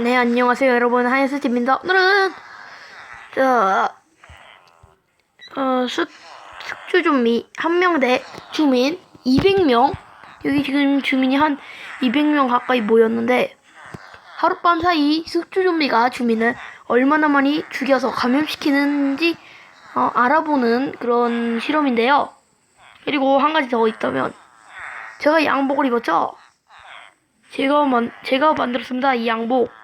네, 안녕하세요, 여러분. 하이스트입니다. 오늘은, 저, 어, 숙, 숙주 좀비 한 명 대 주민 200명. 여기 지금 주민이 한 200명 가까이 모였는데, 하룻밤 사이 숙주 좀비가 주민을 얼마나 많이 죽여서 감염시키는지 어, 알아보는 그런 실험인데요. 그리고 한 가지 더 있다면, 제가 양복을 입었죠? 제가 만, 제가 만들었습니다. 이 양복.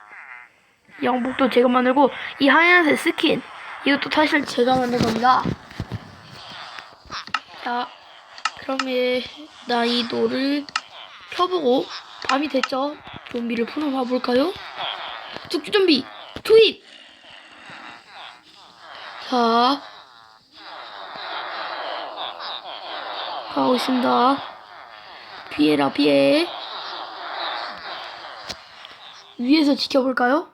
이 양복도 제가 만들고, 이 하얀색 스킨. 이것도 사실 제가 만든 겁니다. 자, 그럼 예, 나이도를 켜보고, 밤이 됐죠? 좀비를 풀어봐 볼까요? 죽주 좀비, 투입! 자, 가고 있습니다. 피해라, 피해. 위에서 지켜볼까요?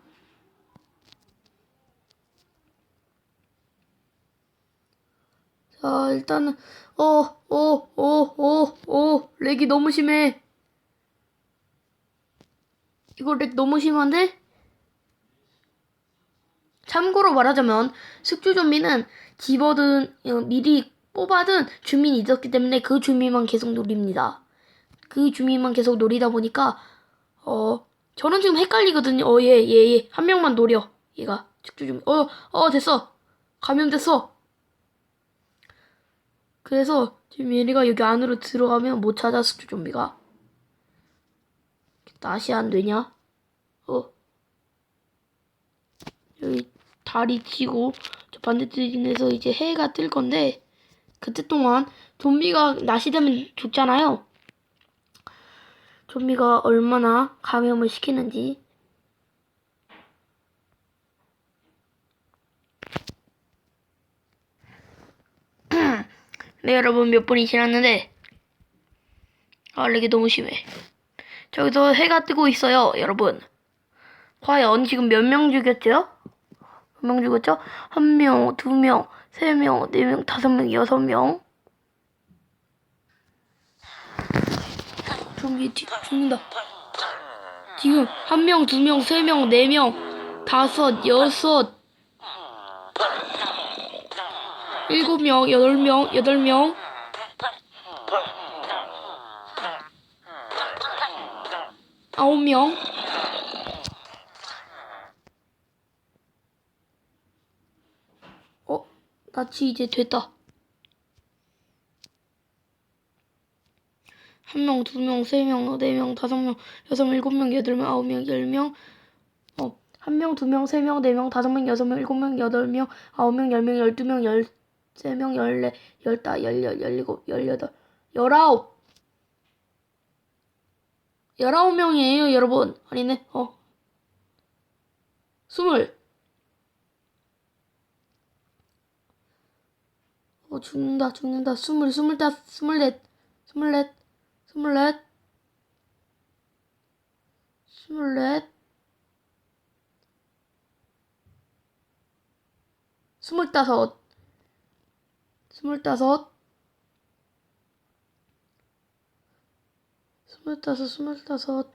자, 일단은, 어, 어, 어, 어, 어, 렉이 너무 심해. 이거 렉 너무 심한데? 참고로 말하자면, 숙주 좀비는 집어든, 어, 미리 뽑아둔 주민이 있었기 때문에 그 주민만 계속 노립니다. 그 주민만 계속 노리다 보니까, 어, 저는 지금 헷갈리거든요. 어, 얘, 얘, 얘. 한 명만 노려. 얘가. 숙주 좀, 어, 어, 됐어. 감염됐어. 그래서 지금 얘네가 여기 안으로 들어가면 못 숙주 좀비가. 다시 안 되냐? 어. 여기 다리 치고, 저 반대쪽에서 이제 해가 뜰 건데, 그때 동안 좀비가 낮이 되면 죽잖아요. 좀비가 얼마나 감염을 시키는지 네 여러분 몇 분이 지났는데 아 렉이 너무 심해 저기서 해가 뜨고 있어요 여러분 과연 지금 몇 명 죽였죠? 몇 명 죽였죠? 한 명, 두 명, 세 명, 네 명, 다섯 명, 여섯 명 좀비 뒤 죽는다. 지금 한 명, 두 명, 세 명, 네 명, 다섯, 여섯, 일곱 명, 여덟 명, 여덟 명. 아홉 명. 어, 나치 이제 됐다. 한 명, 두 명, 세 명, 네 명, 다섯 명, 여섯 명, 일곱 명, 여덟 명, 아홉 명, 열 명. 어, 한 명, 두 명, 세 명, 네 명, 다섯 명, 여섯 명, 일곱 명, 여덟 명, 아홉 명, 열 명, 열두 명, 열 세 명, 열네, 열다, 열여, 열일곱, 열여덟, 열아홉. 열아홉 명이에요, 여러분. 아니네, 어. 스물. 어, 죽는다, 죽는다. 스물, 스물다섯, 스물넷, 스물넷. 스물넷, 스물넷, 스물다섯, 스물다섯, 스물다섯, 스물다섯.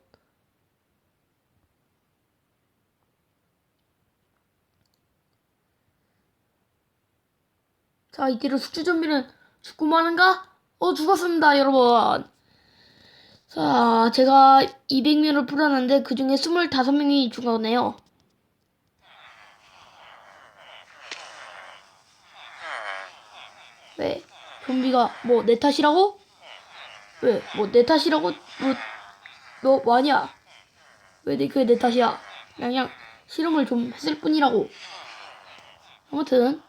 자, 이대로 숙주 좀비는 죽고 마는가? 어, 죽었습니다, 여러분. 자, 제가 200명을 풀었는데 그 중에 25명이 죽었네요. 왜? 좀비가 뭐 내 탓이라고? 왜? 뭐 내 탓이라고? 뭐, 너 뭐하냐? 왜 내, 그게 내 탓이야? 그냥, 그냥 실험을 좀 했을 뿐이라고. 아무튼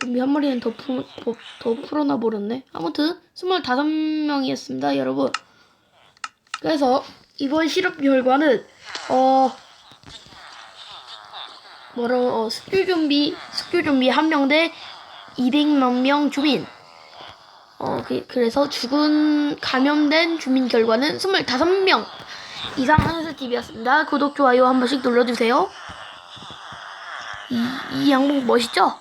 좀비 한 마리는 더, 풀, 더, 더 풀어놔 버렸네. 아무튼 25명이었습니다, 여러분. 그래서 이번 실험 결과는 어 뭐로 어, 숙주 좀비 숙주 좀비 한 명 대 200만 명 주민. 어 그, 그래서 죽은 감염된 주민 결과는 25명 이상 하늘색 TV였습니다. 구독 좋아요 한 번씩 눌러주세요. 이, 이 양복 멋있죠?